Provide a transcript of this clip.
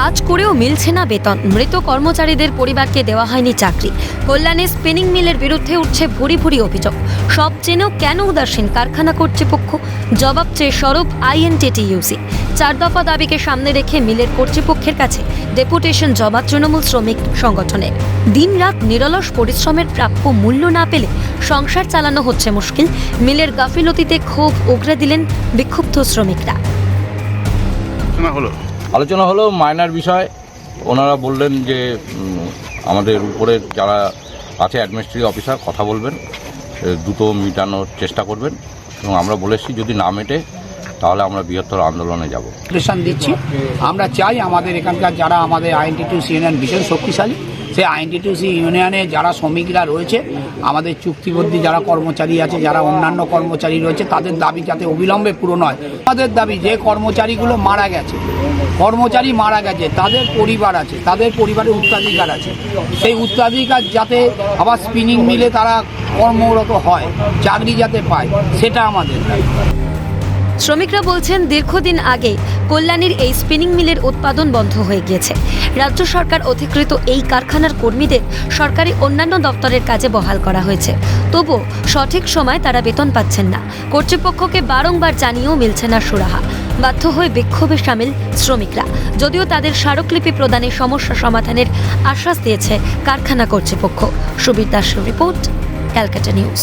কাজ করেও মিলছে না বেতন। মৃত কর্মচারীদের পরিবারকে দেওয়া হয়নি চাকরি। কল্যাণে স্পিনিং মিলের বিরুদ্ধে উঠছে ভুরি ভুরি অভিযোগ। সব চেনেও কেন উদাসীন কারখানা কর্তৃপক্ষ? জবাব চেয়ে সরব আইএনটিটিইউসি। চার দফা দাবিকে সামনে রেখে মিলের কর্তৃপক্ষের কাছে ডেপুটেশন জমা তৃণমূল শ্রমিক সংগঠনের। দিনরাত নিরলস পরিশ্রমের প্রাপ্য মূল্য না পেলে সংসার চালানো হচ্ছে মুশকিল। মিলের গাফিলতিতে ক্ষোভ উগরে দিলেন বিক্ষুব্ধ শ্রমিকরা। হলো আলোচনা হলো মাইনার বিষয়। ওনারা বললেন যে আমাদের উপরে যারা আছে অ্যাডমিনিস্ট্রেটিভ অফিসার কথা বলবেন দ্রুত মেটানোর চেষ্টা করবেন। এবং আমরা বলেছি যদি না মেটে, তাহলে আমরা বৃহত্তর আন্দোলনে যাব। দিচ্ছি। আমরা চাই আমাদের এখানকার যারা আমাদের আইনটি টু সিএনএন ভীষণ শক্তিশালী সেই আইএনটিটিউসি ইউনিয়নে যারা শ্রমিকরা রয়েছে, আমাদের চুক্তিবদ্ধী যারা কর্মচারী আছে, যারা অন্যান্য কর্মচারী রয়েছে, তাদের দাবি যাতে অবিলম্বে পূরণ হয়। আমাদের দাবি, যে কর্মচারীগুলো মারা গেছে, কর্মচারী মারা গেছে, তাদের পরিবার আছে, তাদের পরিবারের উত্তরাধিকার আছে। সেই উত্তরাধিকার যাতে আবার স্পিনিং মিলে তারা কর্মরত হয়, চাকরি যাতে পায়, সেটা আমাদের শ্রমিকরা বলছেন দীর্ঘদিন আগে কল্যাণীর এই স্পিনিং মিলের উৎপাদন বন্ধ হয়ে গিয়েছে। রাজ্য সরকার অধিকৃত এই কারখানার কর্মীদের সরকারি অন্যান্য দপ্তরের কাজে বহাল করা হয়েছে। তবুও সঠিক সময় তারা বেতন পাচ্ছেন না। কর্তৃপক্ষকে বারংবার জানিয়েও মিলছে না সুরাহা। বাধ্য হয়ে বিক্ষোভে সামিল শ্রমিকরা। যদিও তাদের স্মারকলিপি প্রদানে সমস্যা সমাধানের আশ্বাস দিয়েছে কারখানা কর্তৃপক্ষ। সুবীর দাসের রিপোর্ট, ক্যালকাটা নিউজ।